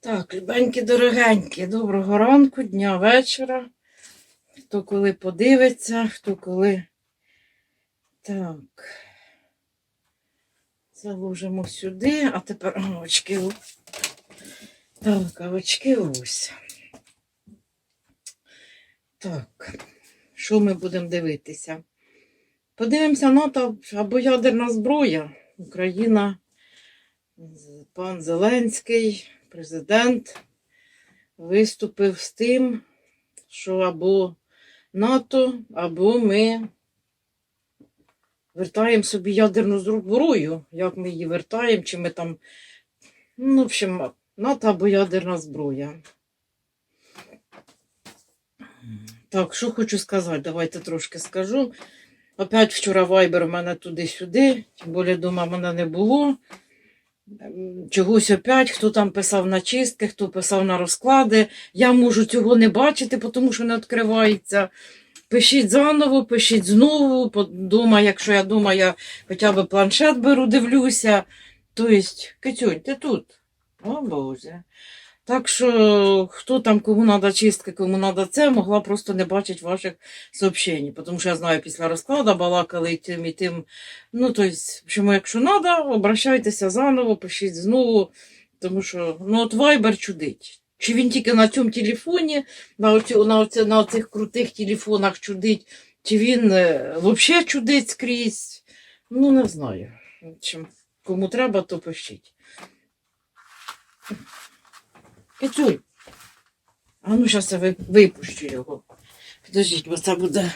Так, любенькі, дорогенькі, доброго ранку, дня, вечора. Хто коли подивиться, хто коли. Так. Заложимо сюди, а тепер очки. Так, а очки ось. Так, що ми будемо дивитися? Подивимося НАТО або ядерна зброя. Україна, пан Зеленський, президент, виступив з тим, що або НАТО, або ми вертаємо собі ядерну зброю. Як ми її вертаємо, чи ми там. Ну, в общем, НАТО або ядерна зброя. Так, що хочу сказати, давайте трошки скажу. Опять вчора вайбер у мене туди-сюди, тим більше дома мене не було. Чогось опять, хто там писав на чистки, хто писав на розклади. Я можу цього не бачити, тому що не відкривається. Пишіть заново, пишіть знову. Дома, якщо я дома, я хоча б планшет беру, дивлюся. Тобто, Китюнь, ти тут? О Боже. Так що, хто там, кому треба чистки, кому треба це, могла просто не бачити ваших сообщень. Тому що я знаю, після розкладу балакали і тим, і тим. Ну, тобто, чому, якщо треба, обращайтеся заново, пишіть знову, тому що ну, от Viber чудить. Чи він тільки на цьому телефоні, на, оцю, на, оці, на оцих крутих телефонах чудить, чи він е, взагалі чудить скрізь. Ну, не знаю. Общем, кому треба, то пишіть. Кицюй. А ну, зараз я випущу його. Підождіть, бо це буде.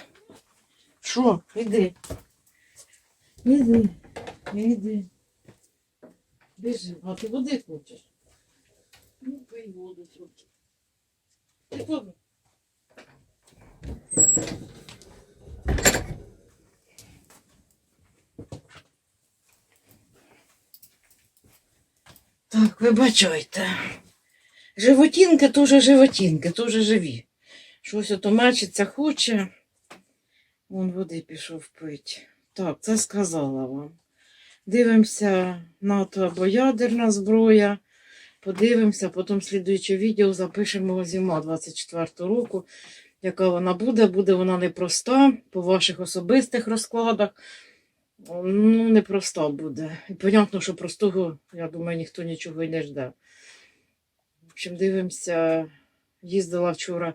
Що? Іди. Іди. Іди. Біжи. А ти води хочеш? Ну, пий воду трохи. Ти куди? Так, вибачайте. Животінки теж животінки, теж живі. Щось ото мечиться хоче. Вон води пішов пить. Так, це сказала вам. Дивимося НАТО або ядерна зброя. Подивимося, потім слідуюче відео запишемо зима 24 року. Яка вона буде, буде вона непроста по ваших особистих розкладах. Ну, непроста буде. І понятно, що простого, я думаю, ніхто нічого і не жде. Общем, дивимося, їздила вчора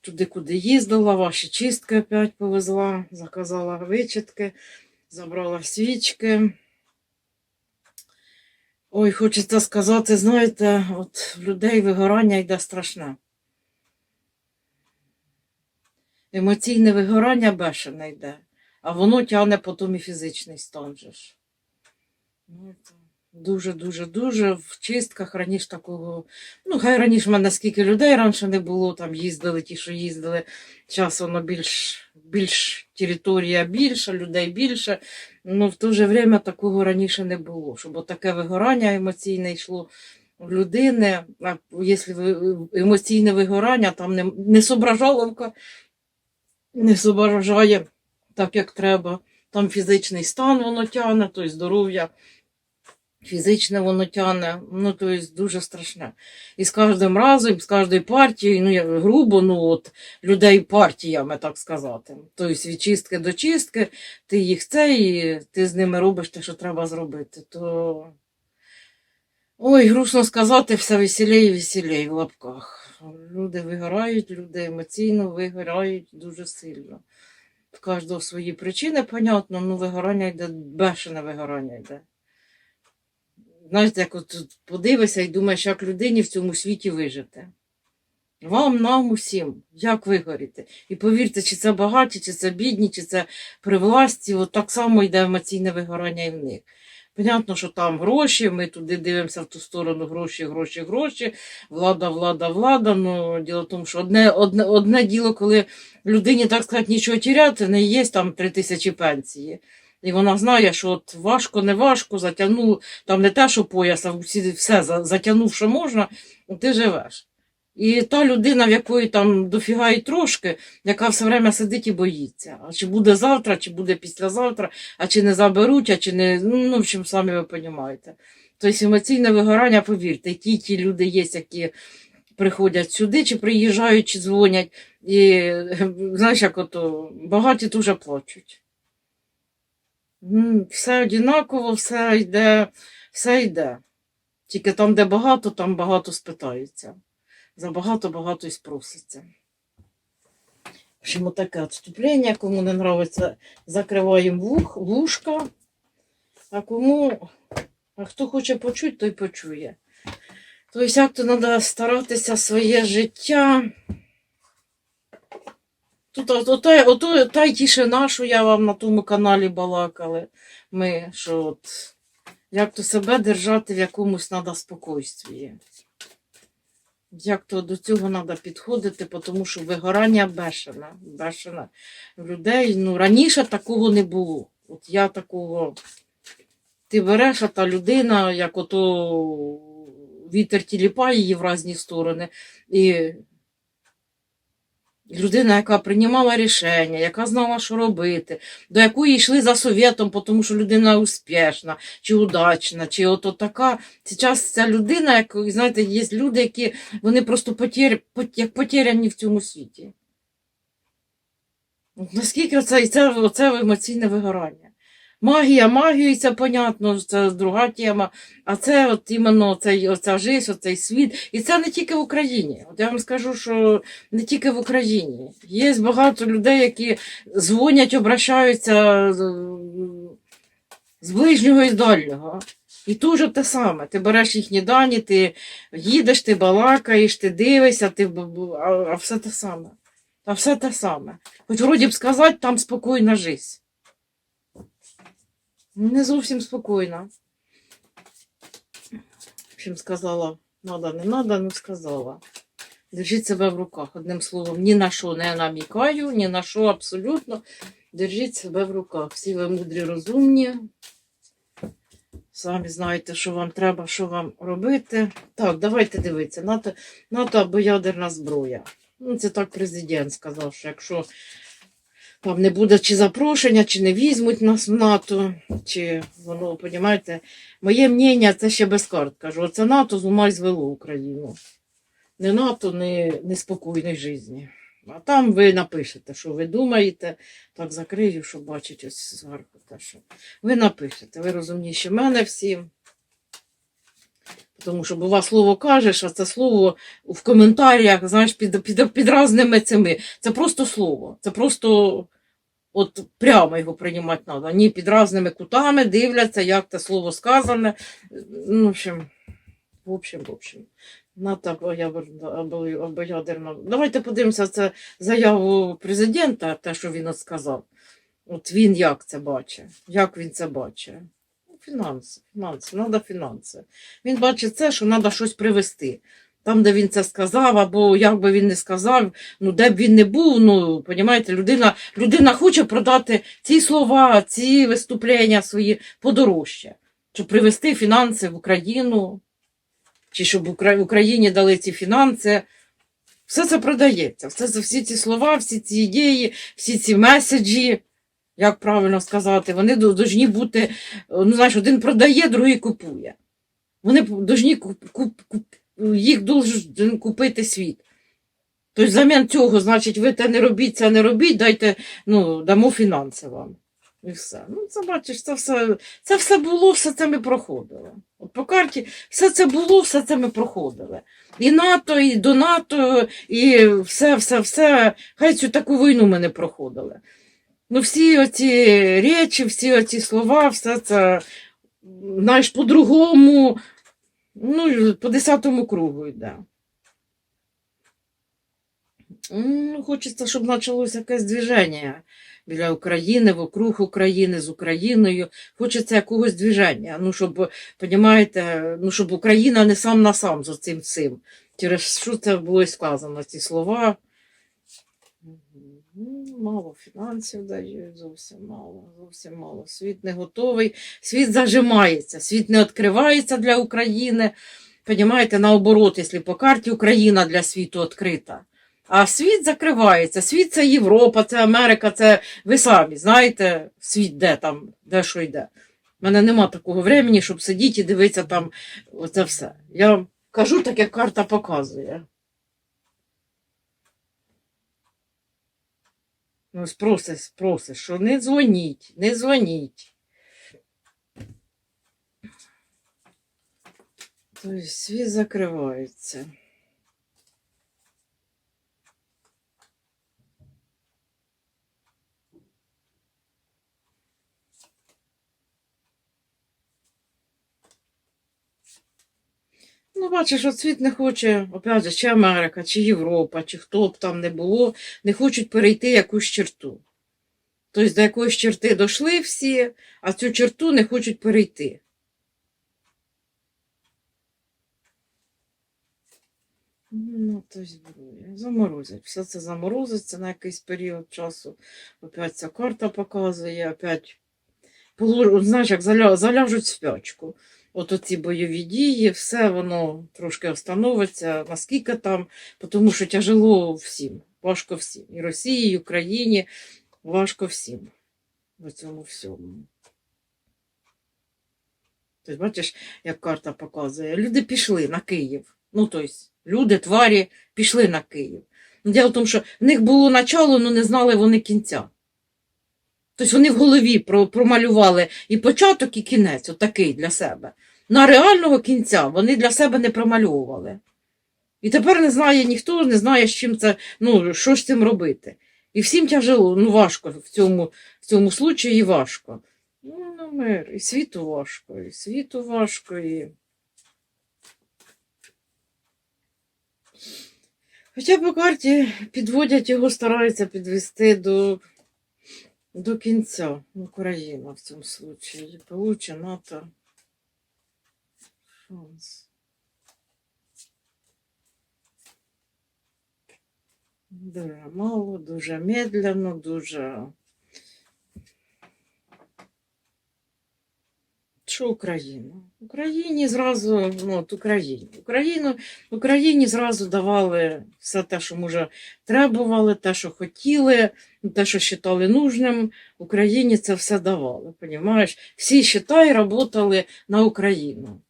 туди, куди їздила, ваші чистки опять повезла, заказала вичітки, забрала свічки. Ой, хочеться сказати, знаєте, от в людей вигорання йде страшне. Емоційне вигорання бешене йде, а воно тягне потім і фізичний стан же ж. Ну, це Дуже, дуже, дуже в чистках раніше такого. Ну, хай раніше в мене скільки людей раніше не було, там їздили ті, що їздили. Зараз воно більш, більш територія більша, людей більше. Ну, в то же время такого раніше не було, щоб таке вигорання емоційне йшло в людини. А якщо емоційне вигорання, там не, не соображаловка не зображає так, як треба. Там фізичний стан воно тягне, то здоров'я фізичне воно тягне, ну то есть дуже страшне. І з кожним разом, з кожною партією, ну я грубо, ну от людей партіями, так сказати. Тобто від чистки до чистки, ти їх це і ти з ними робиш те, що треба зробити. То ой, грустно сказати, все веселіє і веселіє в лапках. Люди вигорають, люди емоційно вигорають дуже сильно. В кожного свої причини, понятно, ну вигорання йде, бешене вигорання йде. Знаєте, як от подивишся і думаєш, як людині в цьому світі вижити. Вам, нам, усім, як вигоріти. І повірте, чи це багаті, чи це бідні, чи це при власті, от так само йде емоційне вигорання і в них. Понятно, що там гроші, ми туди дивимося в ту сторону гроші, гроші, гроші, влада, влада, влада. Ну, діло в тому, що одне, одне, одне діло, коли людині, так сказати, нічого тіряти, не є там три тисячі пенсії. І вона знає, що от важко, не важко, затягнув, там не те, що пояс, а все затягнув, що можна, ти живеш. І та людина, в якої там дофіга і трошки, яка все время сидить і боїться. А чи буде завтра, чи буде післязавтра, а чи не заберуть, а чи не. Ну, в общем, самі ви розумієте. Тобто емоційне вигорання, повірте, ті ті люди є, які приходять сюди, чи приїжджають, чи дзвонять. І знаєш, як ото багаті дуже плачуть. Все однаково, все йде, все йде. Тільки там, де багато, там багато спитаються. За багато і спроситься. В общем, таке відступлення. Кому не подобається, закриваємо вушка. А кому, а хто хоче почути, той почує. Тобто, як то треба старатися своє життя. Тут ота, ото, та тишина, що я вам на тому каналі балакали. Ми, що от, як то себе держати в якомусь треба спокойствії. Як то до цього треба підходити, тому що вигорання бешене. бешене людей. Ну, раніше такого не було. От я такого. Ти береш, а та людина, як ото вітер тіліпає її в різні сторони. І людина, яка приймала рішення, яка знала, що робити, до якої йшли за совєтом, тому що людина успішна, чи удачна, чи от така. Зараз ця людина, як знаєте, є люди, які вони просто як потеряні в цьому світі. Наскільки це, це, це, емоційне вигорання. Магія, магію, це понятно, це друга тема. А це от іменно цей, оця жизнь, оцей світ. І це не тільки в Україні. От я вам скажу, що не тільки в Україні. Є багато людей, які дзвонять, обращаються з, ближнього і з дальнього. І тут те саме. Ти береш їхні дані, ти їдеш, ти балакаєш, ти дивишся, ти, а, все те саме. А все те саме. Хоч вроді б сказати, там спокійна жизнь. Не зовсім спокійна. В сказала, надо, не надо, ну сказала. Держіть себе в руках. Одним словом, ні на що не намікаю, ні на що абсолютно. Держіть себе в руках. Всі ви мудрі, розумні. Самі знаєте, що вам треба, що вам робити. Так, давайте дивитися. НАТО, НАТО або ядерна зброя. Ну, це так президент сказав, що якщо там не буде чи запрошення, чи не візьмуть нас в НАТО, чи воно, понімаєте, моє мнення це ще без карт. Кажу, оце НАТО з ума й звело Україну. Не НАТО, не, не спокійної житті. А там ви напишете, що ви думаєте, так закрию, щоб бачить ось зверху. Те, що ви напишете, ви розумніші мене всім. Тому що бува слово кажеш, а це слово в коментарях, знаєш, під, під, під разними цими. Це просто слово. Це просто от прямо його приймати треба. Ні під разними кутами дивляться, як те слово сказане. Ну, в общем, в общем, в общем. НАТО або ядерна-. Давайте подивимося це заяву президента, те, що він сказав. От він як це бачить? Як він це бачить? Фінанси, фінанси, треба фінанси. Він бачить це, що треба щось привезти. Там, де він це сказав, або як би він не сказав, ну де б він не був, ну понімаєте, людина, людина хоче продати ці слова, ці виступлення свої подорожче, щоб привезти фінанси в Україну, чи щоб Укра- Україні дали ці фінанси. Все це продається. Все всі ці слова, всі ці ідеї, всі ці меседжі, як правильно сказати, вони повинні бути, ну знаєш, один продає, другий купує. Вони повинні куп, куп, куп, їх должен купити світ. Тобто, взамін цього, значить, ви те не робіть, це не робіть, дайте, ну, дамо фінанси вам. І все. Ну, це бачиш, це все, це все було, все це ми проходили. От по карті все це було, все це ми проходили. І НАТО, і до НАТО, і все, все, все. Хай цю таку війну ми не проходили. Ну, всі оці речі, всі оці слова, все це, знаєш, по-другому, ну, по десятому кругу йде. М, Хочеться, щоб почалося якесь движення біля України, вокруг України, з Україною. Хочеться якогось движення. Ну, щоб, понімаєте, ну, щоб Україна не сам на сам з цим всім. Через що це було сказано, ці слова. Ну, Мало фінансів дають, зовсім мало, зовсім мало. Світ не готовий, світ зажимається, світ не відкривається для України. Понімаєте, наоборот, якщо по карті Україна для світу відкрита. А світ закривається. Світ це Європа, це Америка, це ви самі знаєте, світ де там, де що йде. У мене нема такого времени, щоб сидіти і дивитися там оце все. Я кажу так, як карта показує. Ну, ось просиш, просиш, що не дзвоніть, не дзвоніть. Тобто світ закривається. Бачиш, от світ не хоче, опять же, чи Америка, чи Європа, чи хто б там не було, не хочуть перейти якусь черту. Тобто до якоїсь черти дійшли всі, а цю черту не хочуть перейти. Ну, то зброя. Заморозять. Все це заморозиться на якийсь період часу. Опять ця карта показує, опять знаєш, як заляжуть спячку. От оці бойові дії, все воно трошки встановиться, наскільки там, тому що тяжело всім, важко всім. І Росії, і Україні, важко всім в цьому всьому. Тобто, бачиш, як карта показує, люди пішли на Київ. Ну, тобто, люди, тварі пішли на Київ. Ну, Діло в тому, що в них було начало, але не знали вони кінця. Тобто вони в голові промалювали і початок, і кінець, отакий для себе. На реального кінця вони для себе не промальовували. І тепер не знає ніхто, не знає, з чим це, ну, що ж цим робити. І всім тяжело, ну важко в цьому, в цьому случаї важко. Ну, на мир, і світу важко, і світу важко, і. Хоча по карті підводять його, стараються підвести до, до кінця. Україна в цьому случаї. Получе НАТО. Шанс. Дуже мало, дуже медленно, дуже. Що Україна? Україні зразу, ну, от Україні. Україну, Україні зразу давали все те, що може требували, те, що хотіли, те, що вважали нужним. Україні це все давали. Понімаєш? Всі вважай, працювали на Україну.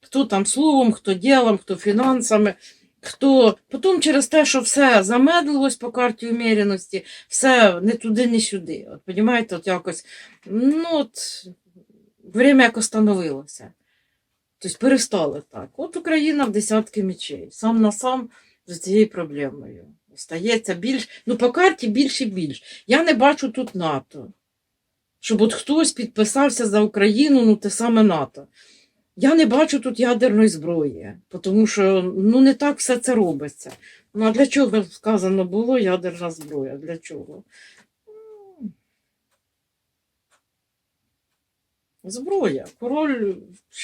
Хто там словом, хто ділом, хто фінансами, хто. Потім через те, що все замедлилось по карті уміряності, все не туди, не сюди. От, понімаєте, от якось, ну от, время як остановилося. Тобто перестали так. От Україна в десятки мечей. Сам на сам з цією проблемою. Стається більш, ну по карті більше і більш. Я не бачу тут НАТО. Щоб от хтось підписався за Україну, ну те саме НАТО. Я не бачу тут ядерної зброї, тому що ну не так все це робиться. Ну а для чого сказано було ядерна зброя? Для чого? Зброя. Король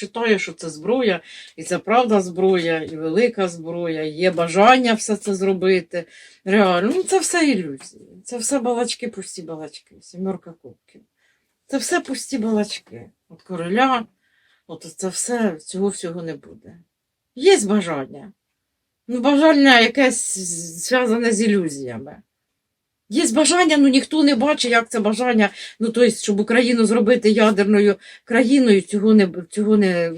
вважає, що це зброя, і це правда зброя, і велика зброя, і є бажання все це зробити. Реально, ну це все ілюзії. Це все балачки, пусті балачки, сімерка кубків. Це все пусті балачки. От короля, от це все, цього всього не буде. Є бажання. Ну, бажання якесь зв'язане з ілюзіями. Є бажання, ну ніхто не бачить, як це бажання, ну тобто, щоб Україну зробити ядерною країною, цього не, цього не,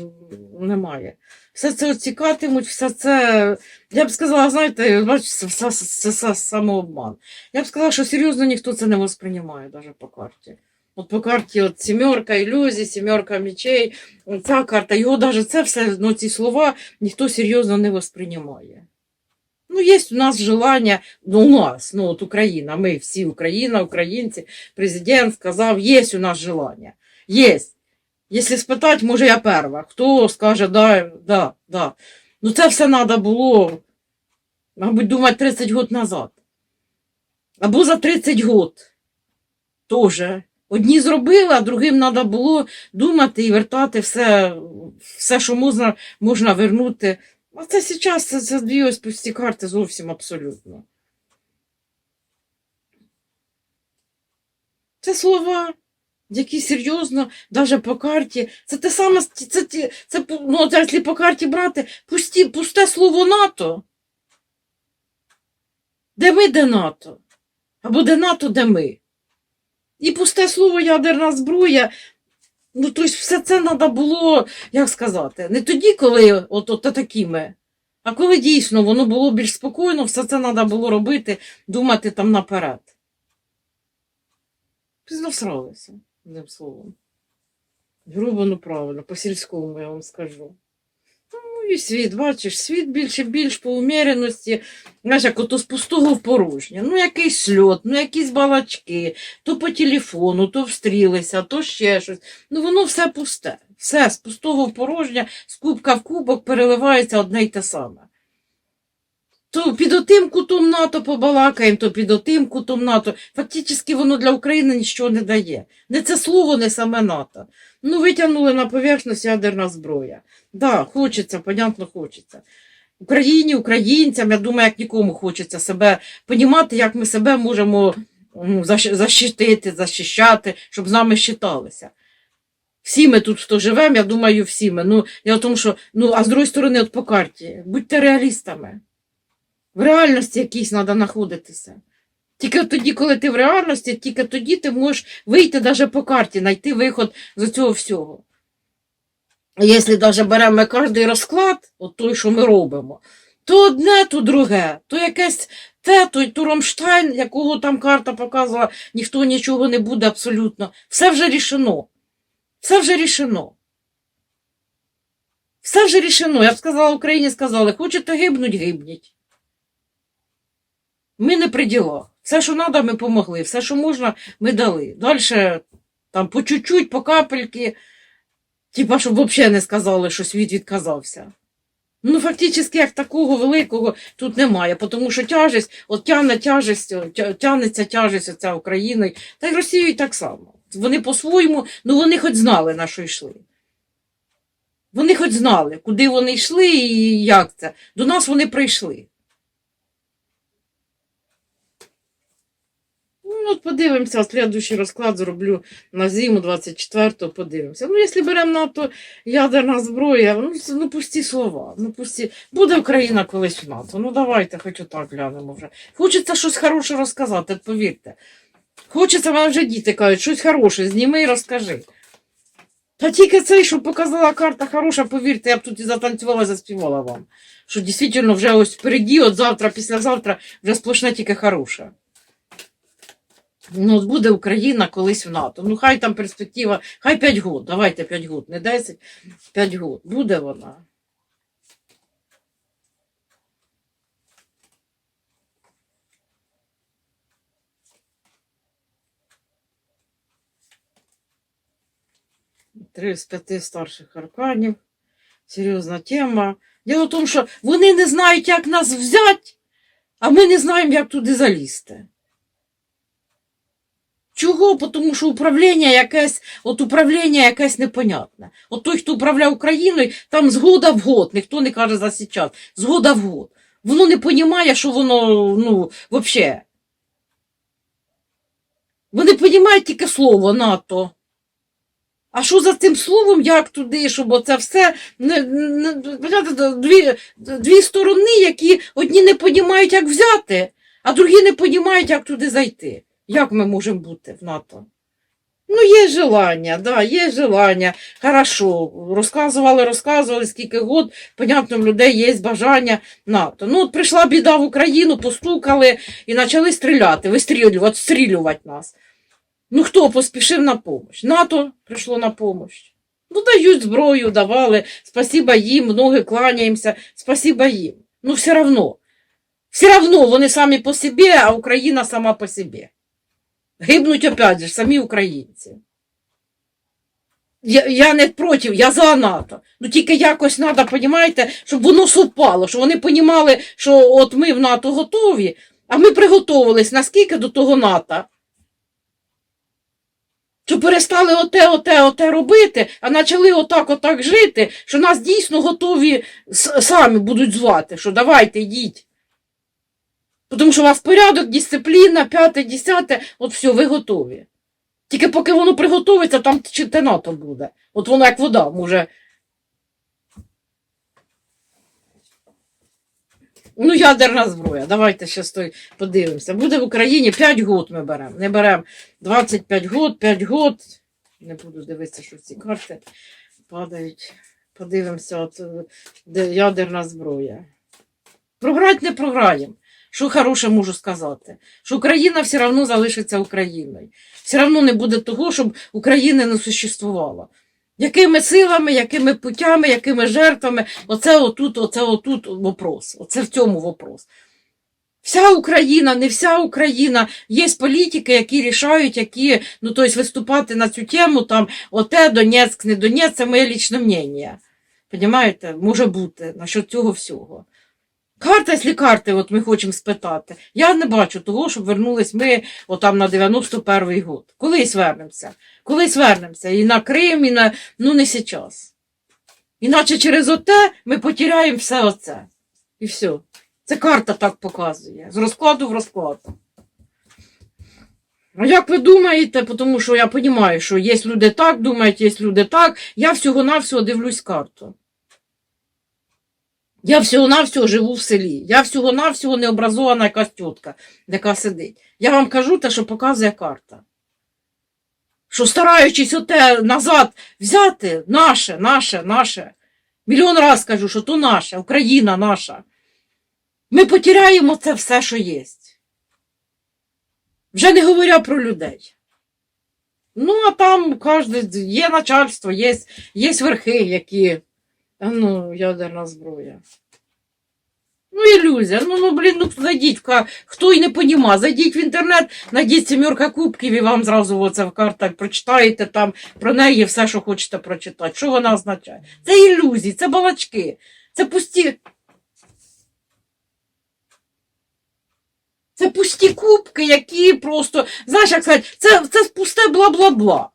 немає. Все це оцікатимуть, все це. Я б сказала, знаєте, бачите, це це самообман. Я б сказала, що серйозно ніхто це не восприймає навіть по карті. От по карті от сімерка ілюзій, сімерка мечей, ця карта, його навіть це все, ну ці слова ніхто серйозно не восприймає. Ну, є у нас желання, ну, у нас, ну, от Україна, ми всі Україна, українці, президент сказав, є у нас желання. Є. Якщо спитати, може я перша. Хто скаже, да, да, да. Ну, це все треба було, мабуть, думати 30 років назад. Або за 30 років. Тоже. Одні зробили, а другим треба було думати і вертати все, все що можна, можна вернути. А це зараз це, це дві ось пусті карти зовсім абсолютно. Це слова, які серйозно, навіть по карті. Це те саме, це, це, це, ну, якщо по карті брати, пусті, пусте слово НАТО. Де ми, де НАТО? Або де НАТО, де ми. І пусте слово ядерна зброя. Ну, тобто, все це треба було, як сказати, не тоді, коли от, от такими, а коли дійсно воно було більш спокійно, все це треба було робити, думати там наперед. Пізно всралися, одним словом. Грубо, ну правильно, по-сільському я вам скажу. І світ, бачиш, світ більше більш по уміреності, знаєш, як ото з пустого в порожнє. Ну, якийсь сльот, ну якісь балачки, то по телефону, то встрілися, то ще щось. Ну воно все пусте. Все з пустого в порожнє, з кубка в кубок переливається одне й те саме. То під отим кутом НАТО побалакаємо, то під отим кутом НАТО. Фактично воно для України нічого не дає. Не це слово, не саме НАТО. Ну, витягнули на поверхність ядерна зброя. Да, хочеться, понятно, хочеться. Україні, українцям, я думаю, як нікому хочеться себе понімати, як ми себе можемо ну, защитити, захищати, щоб з нами щиталися. Всі ми тут, хто живемо, я думаю, всі ми. Ну, я в тому, що, ну, а з другої сторони, от по карті, будьте реалістами. В реальності якійсь треба знаходитися. Тільки тоді, коли ти в реальності, тільки тоді ти можеш вийти навіть по карті, знайти виход з цього всього. Якщо навіть беремо кожен розклад, от той, що ми робимо, то одне, то друге, то якесь те, то, то Ромштайн, якого там карта показувала, ніхто нічого не буде абсолютно. Все вже рішено. Все вже рішено. Все вже рішено. Я б сказала, Україні сказали, хочете гибнуть, гибніть. Ми не при ділах. Все, що треба, ми помогли. Все, що можна, ми дали. Далі там по чуть-чуть, по капельки, типа, щоб взагалі не сказали, що світ відказався. Ну, фактично, як такого великого тут немає, тому що тяжесть, от тягне тяжесть, тя- тягнеться тяжесть оця Україною, та й Росією так само. Вони по-своєму, ну вони хоч знали, на що йшли. Вони хоч знали, куди вони йшли і як це. До нас вони прийшли. Ну, от подивимося, слідуючий розклад зроблю на зиму 24-го, подивимося. Ну, якщо беремо НАТО ядерна зброя, ну, це, ну пусті слова. Ну, пусті. Буде Україна колись в НАТО. Ну давайте, хоч отак глянемо вже. Хочеться щось хороше розказати, повірте. Хочеться, мене вже діти кажуть, щось хороше, зніми і розкажи. Та тільки цей, що показала карта хороша, повірте, я б тут і затанцювала, заспівала вам. Що дійсно вже ось впереді, от завтра, післязавтра, вже сплошне тільки хороше. Ну, буде Україна колись в НАТО. Ну, хай там перспектива, хай 5 год, давайте 5 год, не 10, 5 год. Буде вона. Три з п'яти старших арканів. Серйозна тема. Діло в тому, що вони не знають, як нас взяти, а ми не знаємо, як туди залізти. Чого? Тому що управління якесь, от управління якесь непонятне. От той, хто управляє Україною, там згода в год, ніхто не каже за сейчас, згода в год. Воно не розуміє, що воно, ну, взагалі. Вони розуміють тільки слово НАТО. А що за цим словом, як туди, щоб оце все не, не, дві, дві сторони, які одні не розуміють, як взяти, а другі не розуміють, як туди зайти. Як ми можемо бути в НАТО? Ну, є желання, да, є желання. Хорошо, розказували, розказували, скільки год, понятно, в людей є бажання НАТО. Ну, от прийшла біда в Україну, постукали і почали стріляти, вистрілювати, стрілювати нас. Ну, хто поспішив на допомогу? НАТО прийшло на допомогу. Ну, дають зброю, давали, спасіба їм, ноги кланяємося, спасіба їм. Ну, все одно. Все одно вони самі по собі, а Україна сама по собі. Гибнуть опять же самі українці. Я, я не проти, я за НАТО. Ну тільки якось треба, розумієте, щоб воно совпало, щоб вони розуміли, що от ми в НАТО готові, а ми приготовились наскільки до того НАТО. Що перестали оте, оте, оте робити, а почали отак, отак жити, що нас дійсно готові самі будуть звати, що давайте йдіть. Тому що у вас порядок, дисципліна, п'яте, десяте, от все, ви готові. Тільки поки воно приготується, там те буде. От воно як вода може. Ну, ядерна зброя. Давайте ще той подивимося. Буде в Україні 5 год ми беремо. Не беремо 25 год, 5 год. Не буду дивитися, що ці карти падають. Подивимося, от, де ядерна зброя. Програти не програємо. Що хороше можу сказати? Що Україна все одно залишиться Україною. Все одно не буде того, щоб України не существувало. Якими силами, якими путями, якими жертвами, оце отут, оце отут вопрос. Оце в цьому вопрос. Вся Україна, не вся Україна. Є політики, які рішають, які, ну, тобто виступати на цю тему, там, оте Донецьк, не Донецьк, це моє лічне мнення. Понімаєте? Може бути насчет цього всього. Карта, якщо карти, от ми хочемо спитати. Я не бачу того, щоб вернулись ми отам на 91-й год. Колись вернемося. Колись вернемося. І на Крим, і на. Ну не зараз. Іначе через оте ми потеряємо все оце. І все. Це карта так показує. З розкладу в розклад. А як ви думаєте, тому що я розумію, що є люди так думають, є люди так. Я всього-навсього дивлюсь карту. Я всього-навсього живу в селі. Я всього-навсього необразована якась тітка, яка сидить. Я вам кажу те, що показує карта. Що стараючись оте назад взяти, наше, наше, наше. Мільйон раз кажу, що то наше, Україна наша. Ми потеряємо це все, що є. Вже не говоря про людей. Ну, а там кожен, є начальство, є, є верхи, які. Ну, ядерна зброя. Ну, ілюзія. Ну, ну, блін, ну зайдіть, хто й не поніма, зайдіть в інтернет, найдіть сімерка кубків і вам зразу оце в картах прочитаєте там про неї все, що хочете прочитати. Що вона означає? Це ілюзії, це балачки, це пусті. Це пусті кубки, які просто, знаєш, як сказати, це, це пусте бла-бла-бла.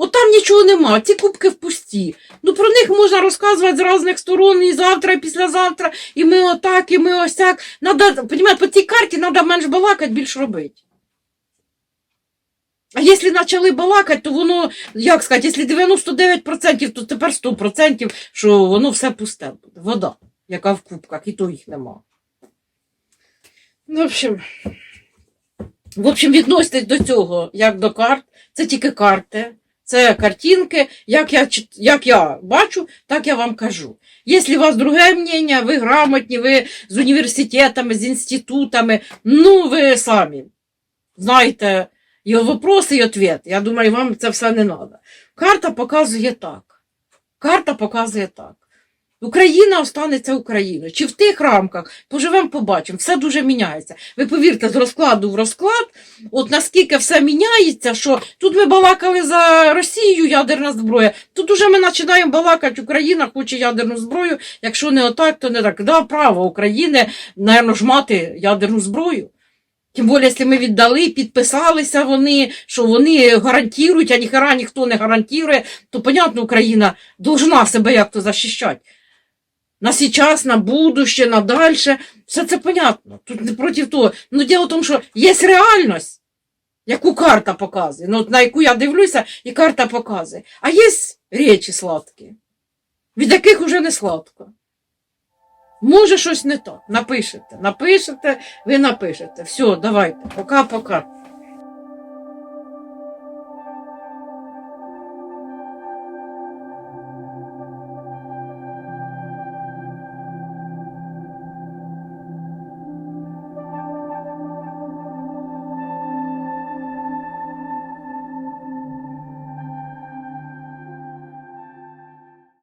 От там нічого нема, ці кубки в пусті. Ну про них можна розказувати з різних сторон, і завтра, і післязавтра, і ми отак, і ми ось так. Надо, понімаєте, по цій карті треба менш балакати, більш робити. А якщо почали балакати, то воно, як сказати, якщо 99%, то тепер 100%, що воно все пусте буде. Вода, яка в кубках, і то їх нема. Ну, в общем, в общем, відноситесь до цього, як до карт. Це тільки карти, це картинки. Як я, як я бачу, так я вам кажу. Якщо у вас друге мнення, ви грамотні, ви з університетами, з інститутами, ну ви самі знаєте його вопроси, і відповідь. Я думаю, вам це все не треба. Карта показує так. Карта показує так. Україна останеться Україною. Чи в тих рамках поживемо, побачимо, все дуже міняється. Ви повірте, з розкладу в розклад, от наскільки все міняється, що тут ми балакали за Росію ядерна зброя, тут уже ми починаємо балакати, Україна хоче ядерну зброю, якщо не отак, то не так. Да, право України, напевно, ж мати ядерну зброю. Тим більше, якщо ми віддали, підписалися вони, що вони гарантують, а ніхера ніхто не гарантує, то, понятно, Україна должна себе як-то захищати. На сейчас, на будуще, на дальше. Все це понятно. Тут не проти того. Ну, діло в тому, що є реальність, яку карта показує. Ну, на яку я дивлюся, і карта показує. А є речі сладкі, від яких уже не сладко. Може, щось не так. Напишете. Напишете, ви напишете. Все, давайте. Пока-пока.